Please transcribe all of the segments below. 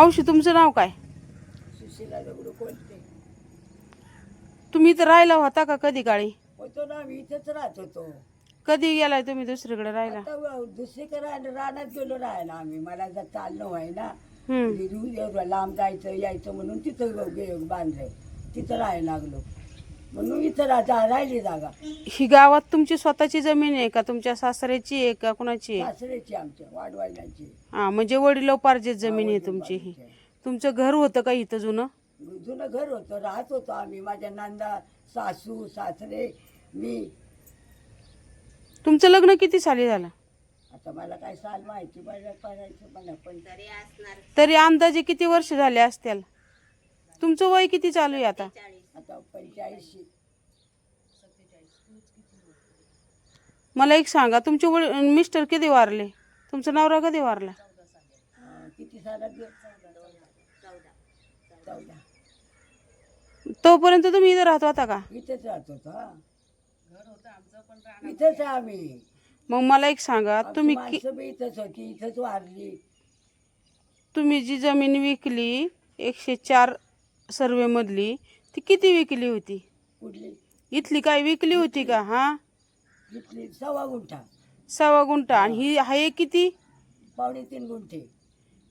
मावशी तुमचं नाव काय? सुशीला दगडू कोणते? तुम्ही इथं राहिला होता का कधी काळी? होतो ना आम्ही इथेच राहत होतो. कधी गेलाय तुम्ही दुसरीकडे आता व- दुसरीकडे रानात गेलो राहायला आम्ही. मला जर चालणं व्हाय ना हम्म. निघून एवढं लांब जायचं यायचं म्हणून तिथं गे- बांधलंय तिथं राहायला लागलो. म्हणून इथं राहता राहिली जागा. ही गावात तुमची स्वतःची जमीन आहे का? तुमच्या सासऱ्याची आहे का? कुणाची आहे? सासऱ्याची आमच्या वाढवायलाची हा म्हणजे वडिलोपार्जित जमीन आहे तुमची ही. तुमचं घर होतं का इथं जुनं? जुनं घर होतं राहत होतो आम्ही. माझ्या नांदा सासू सासरे मी. तुमचं लग्न किती साली झालं? आता मला काय साल माहिती पाहिजे पडायचं मला पण. तरी अंदाजे किती वर्ष झाले असतील? तुमचं वय किती चालू आहे आता? आता पंच्याऐंशी. मला एक सांगा तुमचे वडील मिस्टर कधी वारले? तुमचा नवरा कधी वारला? अं, किती सालात गे- चौदा तोपर्यंत तुम्ही इथं राहत होता का? इथेच राहत होतो. इथेच आहे आम्ही. मग मला एक सांगा तुम्ही कि- माणसं बी इथंच होती इथंच वारली. तुम्ही जी जमीन विकली एकशे चार सर्वे मधली ती किती विकली होती? कुठली? इथली काय विकली होती का? हा? इथली सव्वा गुंठा. सव्वा गुंठा. आणि ही आहे किती? पावणे तीन गुंठे.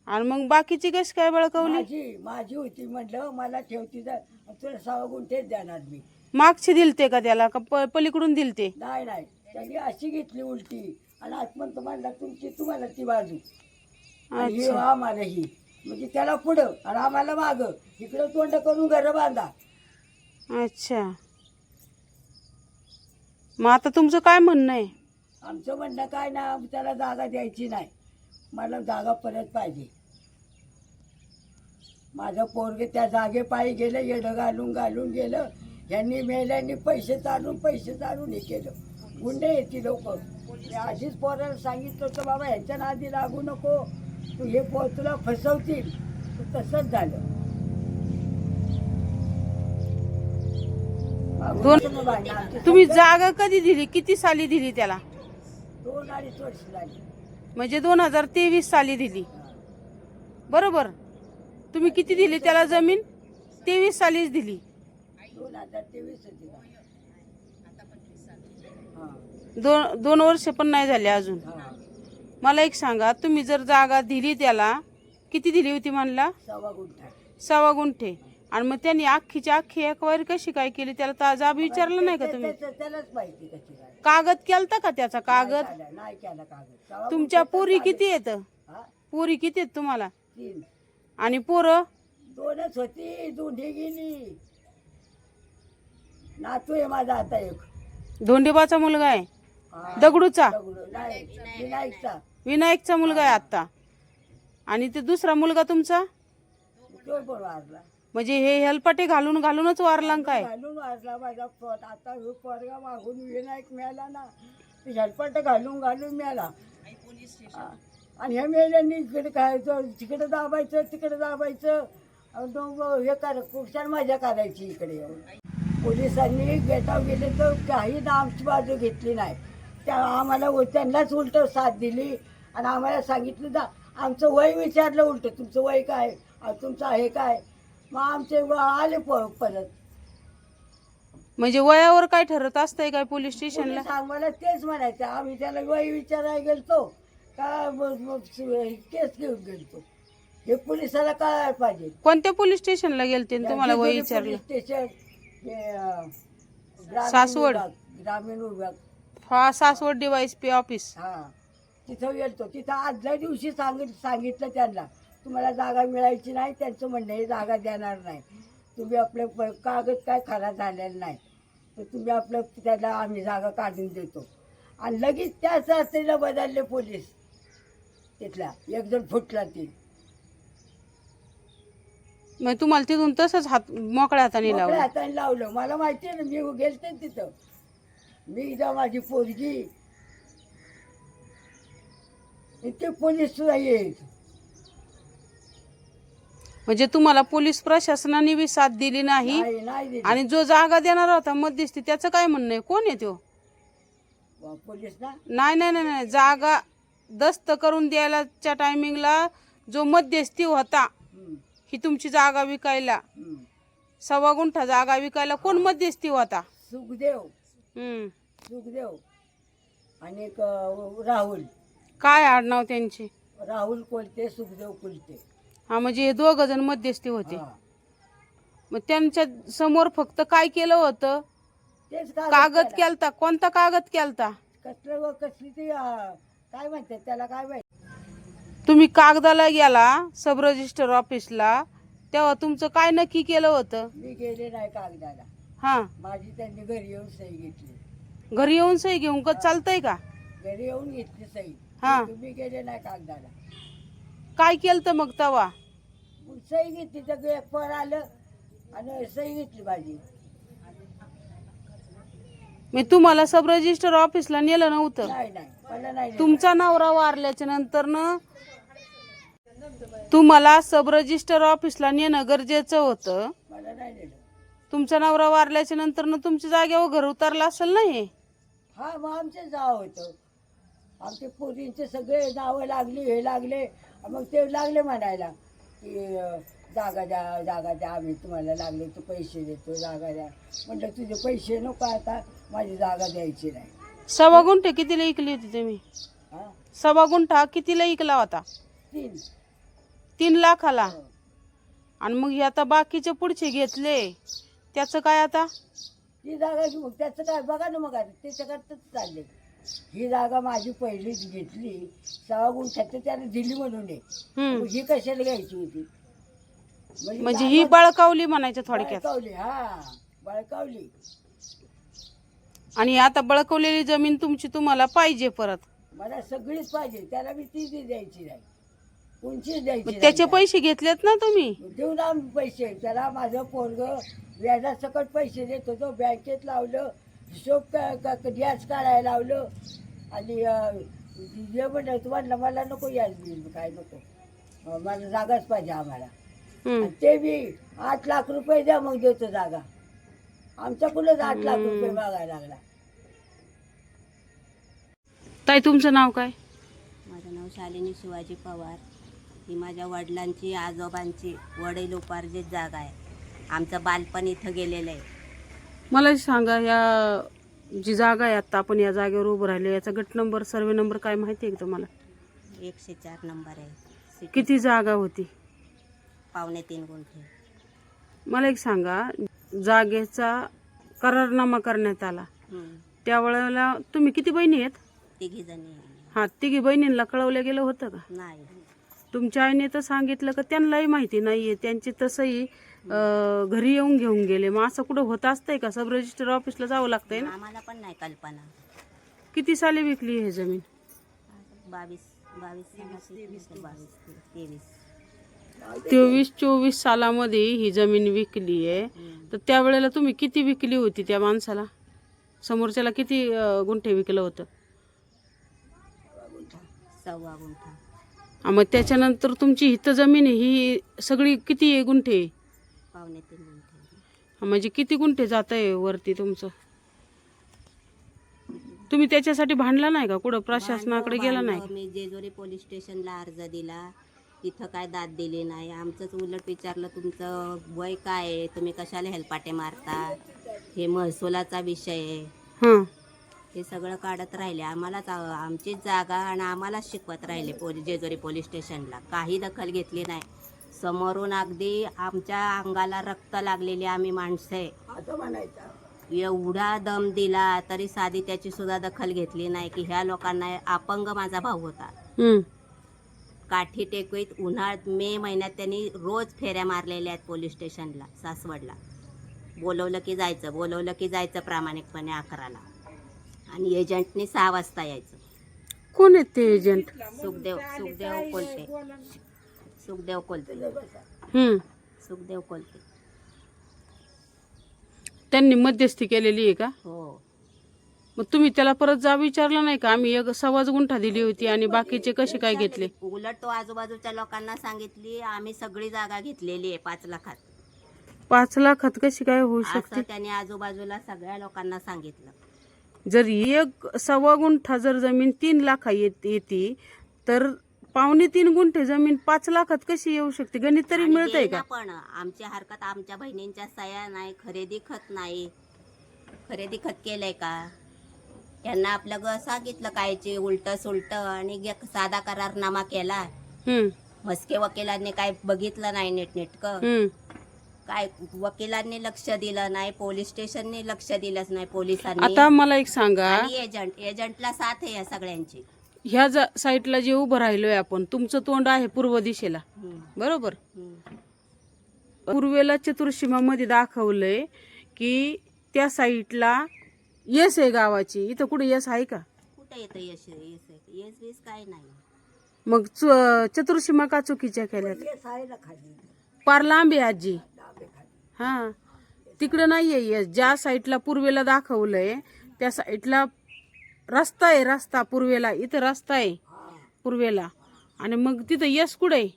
आणि मग बाकीची कशी काय बळकवली? माझी माझी होती म्हटलं मला ठेवती तर तुला सव्वा गुंठेच देणार मी. मागची दिलते का त्याला? का प- पलीकडून दिलते? नाही नाही. त्यांनी अशी घेतली उलटी. आणि आत्मंत म्हणला तुमची तुम्हाला ती बाजू. आणि ही अच्छा. आम्हाला ही. म्हणजे त्याला पुढं आणि आम्हाला माग. इकडं तोंड करून घर बांधा. अच्छा. मग आता तुमचं काय म्हणणं आहे? आमचं म्हणणं काय ना त्याला जागा द्यायची नाही. मला जागा परत पाहिजे. माझं पोरगे त्या जागे पायी गेलं येडं घालून घालून गेलं. यांनी मेल्यांनी पैसे चालून पैसे चालून हे केलं. गुंडे येते लोक. आधीच पोराला सांगितलं होतं बाबा ह्याच्या नादी लागू नको. तू हे पोर तुला फसवतील. तसंच झालं. दोन- तुम्ही जागा कधी दिली? किती साली दिली त्याला? दोन अडीच वर्ष झाली. म्हणजे दोन हजार तेवीस साली दिली. बरोबर? तुम्ही किती दिली त्याला जमीन? तेवीस सालीच दिली. दोन हजार तेवीस दोन दोन वर्ष पण नाही झाले अजून. मला एक सांगा तुम्ही जर जागा दिली त्याला किती दिली होती म्हणला? सव्वा गुंठे. आणि मग त्यांनी अख्खीची अख्खी एकवारी कशी काय केली त्याला तर जाब विचारलं नाही का तुम्ही ते- ते- त्यालाच माहिती कशी काय. कागद केलता का त्याचा कागद? नाही केला तुमच्या पोरी. किती येत हा, पोरी किती आहेत तुम्हाला? तीन. आणि पोरं? दोनच होती दोन्ही गेली. नातू आहे माझा आता एक. धोंडेबाचा मुलगा आहे? हा, दगडूचा? दगडू नाही विनायकचा. विनायकचा मुलगा आहे आत्ता आणि ते दुसरा मुलगा तुमचा? तो पण वारला. म्हणजे हे हेलपाटे घालून घालूनच वारला न काय? घालून वारला माझा पोट आता ह्यो पोरगा मागून विनायक मिळाला ना. ते घालून घालून मिळाला. हा. आणि हे मेल्यांनी इकडे खायचं तिकडे दाबायचं तिकडे दाबायचं. आणि तो हे कर कुठच्या मजा करायची इकडे येऊन. पोलिसांनी गेटाव गेले तर काही ना आमची बाजू घेतली नाही. त्या आम्हाला उ- त्यांनाच उलट साथ दिली. आणि आम्हाला सांगितलं जा आमचं वय विचारलं उलट तुमचं वय काय? तुमचं आहे काय? मग आमचे व- आले प- परत. म्हणजे वयावर काय ठरत असतंय काय पोलीस स्टेशनला? पोलीस आम्हाला तेच म्हणायचं. आम्ही त्याला वय विचारायला गेलतो. का ब- ब- केस घेऊन गेलतो. हे पोलिसाला कळायला पाहिजे. कोणत्या पोलीस स्टेशनला गेलते न तुम्हाला वय जेजुरी विचारलं? पोलीस स्टेशन हे, अं, ग्रामीण सासवड. विभाग, ग्रामीण विभाग. हा सासवड डिवाइस पी ऑफिस. हा. तिथं गेलतो. तिथं आदल्या दिवशी सांगित सांगितलं त्यांना. तुम्हाला जागा मिळायची नाही त्यांचं म्हणणं हे जागा देणार नाही. तुम्ही आपले कागद काय खरा झालेला नाही. तर तुम्ही आपलं त्याला आम्ही जागा काढून देतो. आणि लगेच त्याच रात्रीला बदलले पोलीस. तिथला एक जण फुटला ती. मग तुम्हाला तिथून तसंच हात मोकळ्या हाताने मोकळ्या लावलं हाताने लावलं. मला माहिती आहे ना मी गेलते तिथं. मी एकदा माझी पोरगी. इथे पोलीस सुद्धा येईल. म्हणजे तुम्हाला पोलीस प्रशासनाने बी साथ दिली नाही. नाही नाही दिली. आणि जो जागा देणार होता मध्यस्थी त्याचं काय म्हणणं आहे? कोण आहे तो? वा, पोलीस ना? नाही नाही नाही नाही. जागा दस्त करून द्यायलाच्या टायमिंगला जो मध्यस्थी होता हम्म, ही तुमची जागा विकायला. हम्म. सव्वा गुंठा जागा विकायला कोण मध्यस्थी होता? सुखदेव. हम्म. सुखदेव. आणि एक अं, राहुल. काय आडनाव त्यांचे? राहुल कोलते सुखदेव कोलते. हा म्हणजे हे दोघ जण मध्यस्थी होते. हा. मग त्यांच्यासमोर फक्त काय केलं होतं? तेच कागद केला. केलता? कोणता कागद केलता? कसलं व कसली ती अं, काय म्हणतात त्याला काय माहिती? तुम्ही कागदाला गेला सब रजिस्टर ऑफिसला तेव्हा तुमचं काय नक्की केलं होतं? मी गेले नाही कागदाला. हा. माझी त्यांनी घरी येऊन सही घेतली. घरी येऊन सही घेऊन का चालतंय का? घरी येऊन घेतली सही. हा. तुम्ही गेले नाही कागदाला. काय केलं मग तवा? सही घेतली तर एक फळ आलं आणि सही घेतली माझी मी तुम्हाला सब रजिस्टर ऑफिसला नेलं नव्हतं. नाही नाही मला नाही नेलं. तुमचा नवरा वारल्याच्या नंतर न तुम्हाला सब रजिस्टर ऑफिसला नेणं गरजेचं होतं. मला नाही नेलं. तुमचा नवरा वारल्याच्या नंतर न तुमच्या जागेवर घर उतरलं असेल ना हे? हा मग आमचे जाव होतं. आमचे पोरींचे सगळे नावं लागली हे लागले. मग ते लागले म्हणायला की जागा द्या जागा द्या आम्ही तुम्हाला लागले तू पैसे देतो जागा द्या. म्हटलं तुझे पैसे नको आता माझी जागा द्यायची नाही. सव्वा गुंठे कितीला इकली होती तुम्ही? हा? सव्वा गुंठा कितीला इकला होता? तीन. तीन लाखाला? हो. आणि मग हे आता बाकीचे पुढचे घेतले त्याचं काय आता? ती जागा घेऊ मग त्याचं काय बघा ना मग आता त्याच्याकडतच चालले. ही जागा माझी पहिलीच घेतली. सहा गुंठ्यात तर त्याने दिली म्हणून आहे. हम्म. ही कशाला घ्यायची होती? म्हणजे ही बळकावली म्हणायचं थोडक्यात. बळकावली हा बळकावली. आणि आता बळकवलेली जमीन तुमची तुम्हाला पाहिजे परत. मला सगळीच पाहिजे. त्याला मी ती ती द्यायची नाही. कोणचीच द्यायची मग नाही त्याचे त्याला. पैसे घेतलेत ना तुम्ही? देऊ ना आम्ही पैसे. त्याला माझं पोरग व्याजासकट पैसे देत होतो. बँकेत लावलं. हिशोब का- काढायला लावलं आणि जे म्हणलं तुम्हाला मला नको याज बिल काय नको. मला जागाच पाहिजे आम्हाला. आणि ते बी आठ लाख रुपये द्या मग देतो जागा. आमच्याकडूनच आठ लाख रुपये मागायला लागला. ताई तुमचं नाव काय? माझं नाव शालिनी शिवाजी पवार. ही माझ्या वडिलांची आजोबांची वडील उपार्जित जागा आहे. आमचं बालपण इथं गेलेलं आहे. मला सांगा या जी जागा आहे आता आपण या जागेवर उभं राहिलो याचा गट नंबर सर्वे नंबर काय माहिती आहे का तुम्हाला? एकशे चार नंबर आहे. किती जागा होती? पावणे तीन गुंठे. मला एक सांगा जागेचा करारनामा करण्यात आला. हम्म. त्यावेळेला तुम्ही किती बहिणी आहेत? तिघी जणी हा तिघी बहिणींना कळवलं गेलं होतं का? नाही. तुमच्या आईने तर सांगितलं का त्यांनाही माहिती नाहीये त्यांची तसंही घरी येऊन घेऊन गेले. मग असं कुठं होत असतंय का? सब रजिस्टर ऑफिसला जावं लागतंय ना? आम्हाला पण नाही कल्पना. किती साली विकली हे जमीन? बावीस तेवीस. तेवीस चोवीस सालामध्ये ही जमीन विकली आहे. तर त्यावेळेला तुम्ही किती विकली होती त्या माणसाला? समोरच्याला किती अं, गुंठे विकलं होतं? सव्वा गुंठा. हा, मग त्याच्यानंतर तुमची हित जमीन आहे ही सगळी किती आहे गुंठे? म्हणजे किती गुंठे जात आहे वरती तुमचं? तुम्ही त्याच्यासाठी भांडला नाही का? कुठं प्रशासनाकडे गेला नाही? मी जेजुरी पोलीस स्टेशनला अर्ज दिला. तिथं काय दाद दिली नाही. आमचंच उलट विचारलं तुमचं वय काय आहे? तुम्ही कशाला हेलपाटे मारता? हे महसुलाचा विषय आहे. हां. सगळं काढत राहिले. आम्हालाच आ- आमचीच जागा आणि आम्हालाच शिकवत राहिले पोलीस जेजुरी पोलीस स्टेशनला. काही दखल घेतली नाही. समोरून अगदी आमच्या अंगाला रक्त लागलेली आम्ही माणसं. आहे असं म्हणायचं. एवढा दम दिला तरी साधी त्याची सुद्धा दखल घेतली नाही की ह्या लोकांना अपंग माझा भाऊ होता. हम्म. काठी टेकवीत उन्हाळ्यात मे महिन्यात त्यांनी रोज फेऱ्या मारलेल्या आहेत पोलीस स्टेशनला सासवडला. बोलवलं की जायचं बोलवलं की जायचं प्रामाणिकपणे अकराला. आणि एजंटनी सहा वाजता यायचं. कोण आहेत ते एजंट सुखदेव सुखदेव कोलते. सुखदेव कोलते. हम्म. सुखदेव कोलते. त्यांनी मध्यस्थी केलेली आहे का? हो. मग तुम्ही त्याला परत जा विचारलं नाही का? आम्ही एक सव्वाच गुंठा दिली होती आणि बाकीचे कसे काय घेतले? उलट तो आजूबाजूच्या लोकांना सांगितली आम्ही सगळी जागा घेतलेली आहे पाच लाखात. पाच लाखात कशी काय होऊ शकते? त्याने आजूबाजूला सगळ्या लोकांना सांगितलं. जर एक सव्वा गुंठा जर जमीन तीन लाखा येत येते तर पावणे तीन गुंठे जमीन पाच लाखात कशी येऊ शकते? गणित तरी आणि मिळतंय देणं का? पण. आमच्या हरकत आमच्या बहिणींच्या सह्या नाही खरेदी खत नाही. खरेदी खत केलंय का? त्यांना आपलं ग सांगितलं कायचे उलट सुलट आणि गे- साधा करारनामा केला. हम्म. मस्के वकिलांनी काय बघितलं नाही नीटनेटकं? हम्म. काय वकिलांनी लक्ष दिलं नाही पोलीस स्टेशननी लक्ष दिलंच नाही पोलिसांनी. आता मला एक सांगा. आणि एजंट एजंटला साथ आहे या सगळ्यांची. ह्या जा- साईडला जे उभं राहिलोय आपण तुमचं तोंड आहे पूर्व दिशेला. बरोबर. पूर्वेला चतुर्शीमामध्ये दाखवलंय की त्या साईडला येस आहे गावाची. इथं कुठे येस आहे का? कुठे येतं यश? बीस काय नाही. मग चु- चतुर्शीमा का चुकीच्या केल्यात? येस आहे ना खाली. पार लांब आहे आजी. हा. तिकडं नाहीये येस ज्या साईडला पूर्वेला दाखवलंय त्या साईडला रस्ता आहे रस्ता पूर्वेला. इथं रस्ता आहे पूर्वेला. आणि मग तिथं यस कुठे आहे?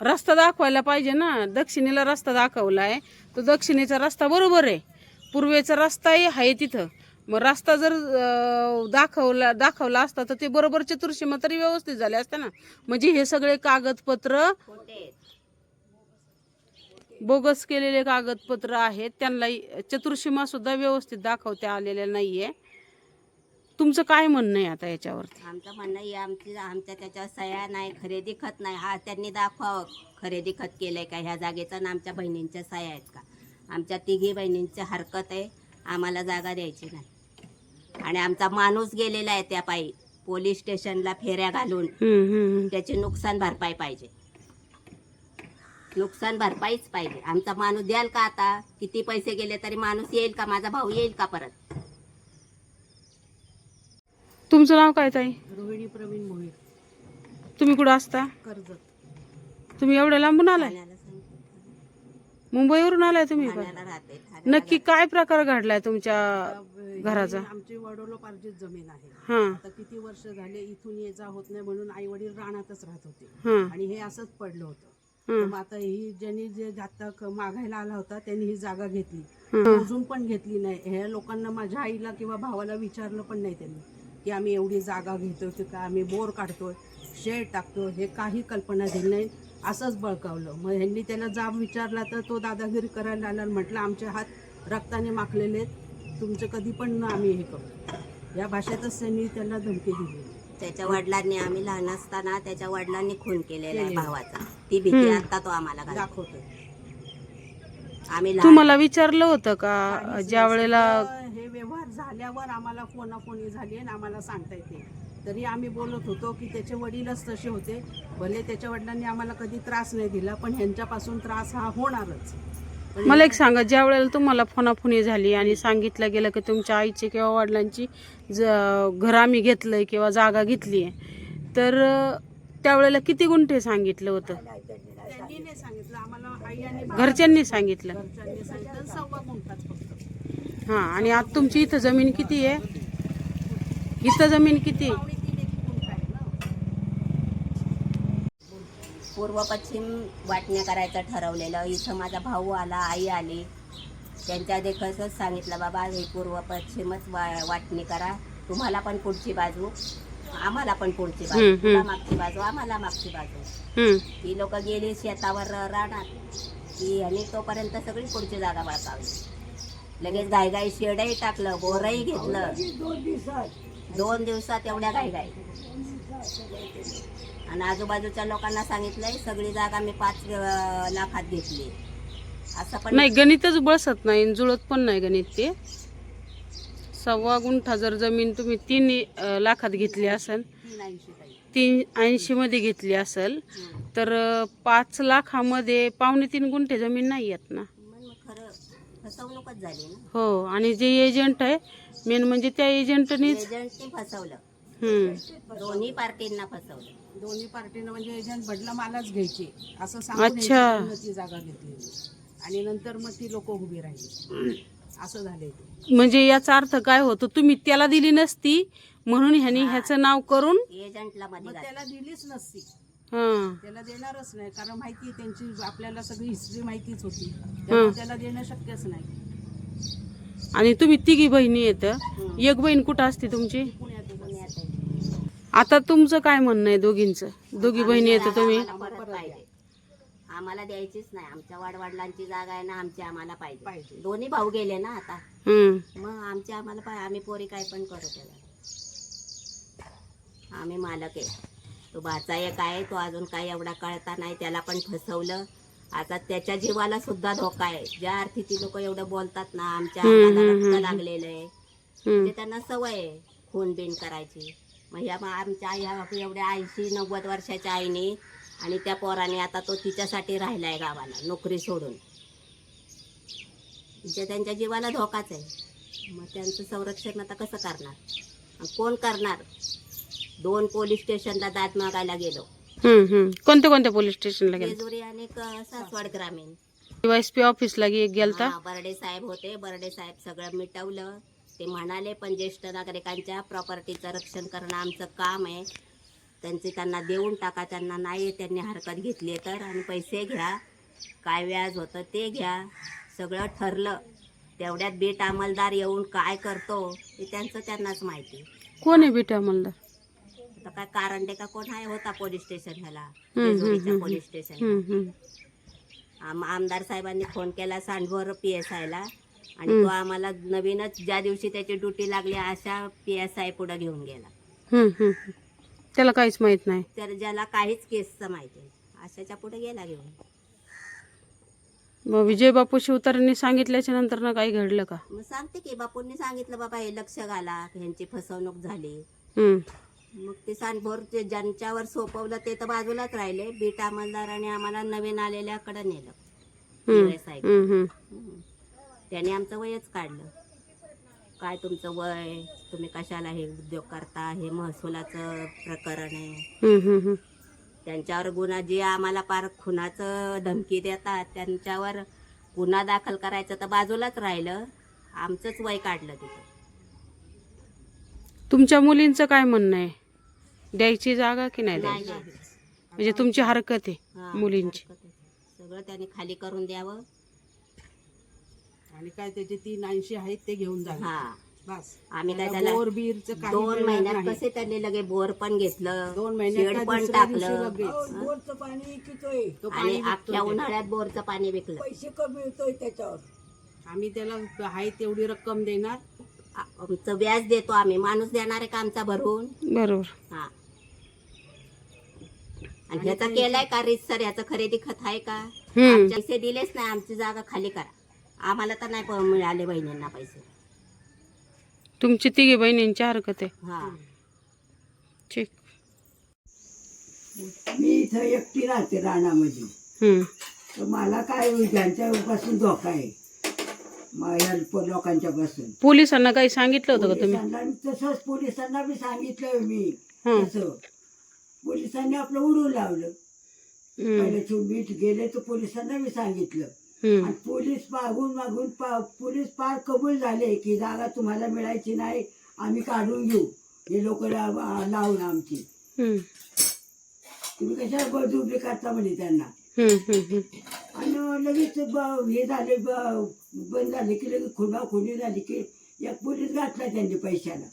रस्ता दाखवायला पाहिजे ना. दक्षिणेला रस्ता दाखवला आहे तो दक्षिणेचा रस्ता बरोबर आहे. पूर्वेचा रस्ताही आहे तिथं. मग रस्ता जर दाखवला दाखवला असता तर ते बरोबर चतुर्शीमा तरी व्यवस्थित झाले असते ना. म्हणजे हे सगळे कागदपत्र बोगस केलेले कागदपत्र आहेत. त्यांना चतुर्शीमा सुद्धा व्यवस्थित दाखवता आलेल्या नाहीये. तुमचं काय म्हणणं आहे आता याच्यावरती? आमचं म्हणणं आहे आमची आमच्या त्याच्यावर सह्या नाही खरेदी खत नाही. हा त्यांनी दाखवावं. खरेदी खत केलंय का? ह्या जागेचं आणि आमच्या बहिणींच्या सह्या आहेत का? आमच्या तिघी बहिणींची हरकत आहे. आम्हाला जागा द्यायची नाही. आणि आमचा माणूस गेलेला आहे त्या पायी पोलीस स्टेशनला फेऱ्या घालून. त्याची नुकसान भरपाई पाहिजे. नुकसान भरपाईच पाहिजे. आमचा माणूस द्याल का आता? किती पैसे गेले तरी माणूस येईल का? माझा भाऊ येईल का परत? तुमचं नाव काय ताई? रोहिणी प्रवीण मोहित तुम्ही कुठं असता? कर्जत. तुम्ही एवढ्या लांबून आलाय? ठाण्याला सांगितलं. मुंबईवरून आलाय तुम्ही पण? ठाण्याला राहते ठाण्याला नक्की काय प्रकार घडलाय तुमच्या घराचा? आमची वडिलोपार्जित जमीन आहे. हा. आता किती वर्ष झाले इथून ये जा होत नाही म्हणून आई वडील रानातच राहत होते. हा. आणि हे असंच पडलं होतं. तर मग आता ही ज्यांनी जे जातक मागायला आला होता त्यांनी ही जागा घेतली. अजून पण घेतली नाही. ह्या लोकांना माझ्या आईला किंवा भावाला विचारलं पण नाही त्यांनी की आम्ही एवढी जागा घेतोय की काय आम्ही बोर काढतोय शेड टाकतो हे काही कल्पना दिली नाही. असंच बळकावलं. मग ह्यांनी त्याला जाब विचारला तर तो दादागिरी करायला आला म्हटलं आमचे हात रक्ताने माखलेले आहेत. तुमचं कधी पण आम्ही हे करू. या भाषेतच त्यांनी त्याला धमकी दिली. त्याच्या वडिलांनी आम्ही लहान असताना त्याच्या वडिलांनी खून केलेला आहे. भावाचा ती भीती हम्म. आता तो आम्हाला घालतो. दाखवतोय आम्ही लहान तुम्हाला विचारलं होतं का ज्या. वेळेला हे व्यवहार झाल्यावर आम्हाला फोनाफोनी झाली आणि आम्हाला सांगता येते तरी आम्ही बोलत होतो की त्याचे वडीलच तसे होते भले त्याच्या वडिलांनी आम्हाला कधी त्रास नाही दिला पण ह्यांच्यापासून त्रास हा होणारच मला एक सांगा ज्या वेळेला तुम्हाला फोनाफोनी झाली आणि सांगितलं गेलं की तुमच्या आईची किंवा वडिलांची ज घर आम्ही घेतलंय किंवा जागा घेतली आहे तर त्यावेळेला किती गुंठे सांगितलं होतं? घरच्यांनी सांगितलं. हां आणि आता तुमची इथं जमीन किती आहे? इथं जमीन किती आहे? पावणे तीन एक गुंठ आहे ना पूर्व पश्चिम वाटण्या करायचं ठरवलेलं. इथं माझा भाऊ आला आई आली. त्यांच्या देखतच सांगितलं बाबा हे पूर्व पश्चिमच वा वाटणी करा. तुम्हाला पण पुढची बाजू आम्हाला पण पुढची बाजू. तुला. मागची बाजू आम्हाला मागची बाजू. ती लोक गेली शेतावर राहणार की आणि तोपर्यंत सगळी पुढची जागा बाळकावली लगेच गायगाई शेडही टाकलं बोरही घेतलं. दोन दिवसात. दोन दिवसात एवढ्या गायगाई आणि आजूबाजूच्या लोकांना सांगितलंय सगळी जागा मी पाच अं, लाखात घेतली. असं पण नाही गणितच बसत नाही आणि जुळत पण नाही गणित ते. सव्वा गुंठा जर जमीन तुम्ही तीन अं, लाखात घेतली असेल तीन ऐंशी ताई. तीन ऐंशी मध्ये घेतली असेल हम्म. तर अं, पाच लाखामध्ये पावणे तीन गुंठे जमीन नाही येत ना. मग मग खरं फसवणूकच झाली ना. हो आणि जे एजंट आहे मेन म्हणजे त्या एजंटनीच एजंटनी फसवलं. हम्म. दोन्ही पार्टींना फसवलं. दोन्ही पार्टीनं म्हणजे एजंट बदला मलाच घ्यायची. असं सांगून अच्छा. ती जागा घेतली. आणि नंतर मग ती लोक उभी राहिली. असं झालंय ते. म्हणजे याचा अर्थ काय होतो? तुम्ही त्याला दिली नसती म्हणून ह्यानी ह्याचं नाव करून एजंटला मध्ये मग घातलं. त्याला दिलीच नसती. हा. त्याला देणारच नाही कारण माहिती आहे त्यांची आपल्याला सगळी हिस्ट्री माहितीच होती. त्यामुळे त्याला देणं शक्यच नाही. आणि तुम्ही तिघी बहिणी येत एक बहीण कुठं असते तुमची पुण्यातच असं. पुण्यात आहे. आता तुमचं काय म्हणणं आहे दोघींचं? दोघी बहिणी येतं तुम्ही? आम्हाला परत पाहिजे. आम्हाला द्यायचीच नाही. आमच्या वाडवडिलांची जागा आहे ना आमची आम्हाला पाहिजे. दोन्ही भाऊ गेले ना आता. हम्म. मग आमच्या आम्हाला पाहिजे आम्ही पोरी काय पण करू त्याला. आम्ही मालक आहे. तो भाचा एक आहे तो अजून काय एवढा कळता नाही. त्याला पण फसवलं. आता त्याच्या जीवाला सुद्धा धोका आहे. ज्या अर्थी ती लोक एवढं बोलतात ना आमच्या अंगाला रक्त. लागलेलं आहे. ते त्यांना सवय आहे खून बिन करायची. मग ह्या मग आमच्या आई ह्या एवढ्या ऐंशी नव्वद वर्षाच्या आईने आणि त्या पोराने आता तो तिच्यासाठी राहिलाय गावाला नोकरी सोडून. म्हणजे त्यांच्या जीवाला धोकाच आहे. मग त्यांचं संरक्षण आता कसं करणार? कोण करणार? दोन पोलीस स्टेशनला दाद मागायला गेलो. हम्म हम्म. कोणत्या कोणत्या पोलीस स्टेशनला गेला? आणि सासवड ग्रामीण. डीवायसपी ऑफिसला गेलता? बर्डे साहेब होते. बर्डे साहेब सगळं मिटवलं. ते म्हणाले पण ज्येष्ठ नागरिकांच्या प्रॉपर्टीचं रक्षण करणं आमचं काम आहे. त्यांचे त्यांना देऊन टाका त्यांना नाही त्यांनी हरकत घेतली तर. आणि पैसे घ्या. काय व्याज होतं ते घ्या. सगळं ठरलं. तेवढ्यात बीट अंमलदार येऊन काय करतो ते त्यांचं त्यांनाच माहिती. कोण आहे बेटा अंमलदार? आता काय कारंडे का? कोण आहे? होता पोलीस स्टेशन ह्याला. जेजुरीच्या. पोलीस स्टेशन आम आमदार साहेबांनी फोन केला सांडभोर पी एस आयला आणि. तो आम्हाला नवीनच ज्या दिवशी त्याची ड्युटी लागली अशा पी एस आय पुढे घेऊन गेला. हम्म हम्म त्याला काहीच माहीत नाही. तर ज्याला काहीच केसचं माहिती अशाच्या पुढे गेला घेऊन. मग विजय बापू शिवतारेंनी सांगितल्याच्या नंतर ना काही घडलं का? मग सांगते की बापूंनी सांगितलं बाबा हे लक्ष घाला ह्यांची फसवणूक झाली. हम्म. मग ते सांडभोर ज्यांच्यावर सोपवलं ते तर बाजूलाच राहिले. बीट अंमलदाराने आम्हाला नवीन आलेल्याकडे नेलं. हम्म PSI. हम्म हम्म. हम्म. त्याने आमचं वयच काढलं. काय तुमचं वय तुम्ही कशाला हे उद्योग करता हे महसुलाचं प्रकरण आहे. त्यांच्यावर गुन्हा जे आम्हाला पार खुनाचं धमकी देतात त्यांच्यावर गुन्हा दाखल करायचं तर बाजूलाच राहिलं. आमचंच वय काढलं तिथं. तुमच्या मुलींचं काय म्हणणं आहे? द्यायची जागा की नाही नाही द्यायची? नाही. म्हणजे तुमची हरकत आहे हा, मुलींची. हरकत आहे. सगळं त्यांनी खाली करून द्यावं. आणि काय त्याचे तीन ऐंशी आहेत ते घेऊन जा हा. बस. आम्ही काय त्याला बोर बीरचं काही दोन महिन्यात नाही. कसे त्यांनी लगे बोर पण घेतलं दोन महिन्यात शेड काय पण दुसऱ्या दिवशी टाकलं लगेच. अहो, बोरचं पाणी कितोय तो आणि पाणी विकतोय. अख्ख्या ते. उन्हाळ्यात बोरचं पाणी विकलं. पैसे कमी मिळतोय त्याच्यावर. आम्ही त्याला आहे तेवढी रक्कम देणार. आ- आमचं व्याज देतो आम्ही. माणूस देणार आहे का आमचा भरून? बरोबर. हा. आणि ह्याचा केलाय का रीत सर ह्याचं खरेदी खत आहे का? हम्म. पैसे दिलेच नाही. आमची जागा खाली करा. आम्हाला तर नाही प- मिळाले बहिणींना पैसे. तुमची तिघी बहिणींची हरकत आहे. हा. ठीक. मी इथं एकटी राहते रानामध्ये. हम्म. तर मला काय त्यांच्यापासून धोका आहे? म- या प- लोकांच्या पासून पोलिसांना काही सांगितलं होतं का तुम्ही? पोलिसांना तसंच पोलिसांना बी सांगितलं मी. हं. तसं. पोलिसांनी आपलं उडवून लावलं. हम्म. पहिले चुंबीत गेले तर पोलिसांना बी सांगितलं. आणि पोलीस मागून मागून पा पोलीस फार कबूल झाले की जागा तुम्हाला मिळायची नाही आम्ही काढून घेऊ. हे लोक लावून आमची. तुम्ही कशाला बळजुबी करता म्हणे त्यांना? आणि लगेच हे झाले बंद झाले की लगेच खुणा खुनी झाली की एक पोलीस घातला त्यांनी पैशाला.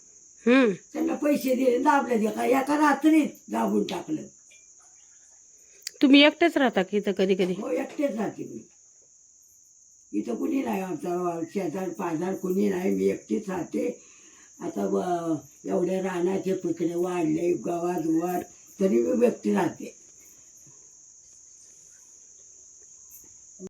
त्यांना पैसे दिले दाबले का एका रात्रीत दाबून टाकलं. तुम्ही एकटेच राहता की इथं कधी कधी? हो एकटेच राहते मी. इथं कुणी नाही आमचा शेजार पाजार कुणी नाही मी एकटीच राहते. आता एवढ्या एवढे रानाचे पिकणे वाढले गवात वाढ तरी मी व्यक्ती राहते.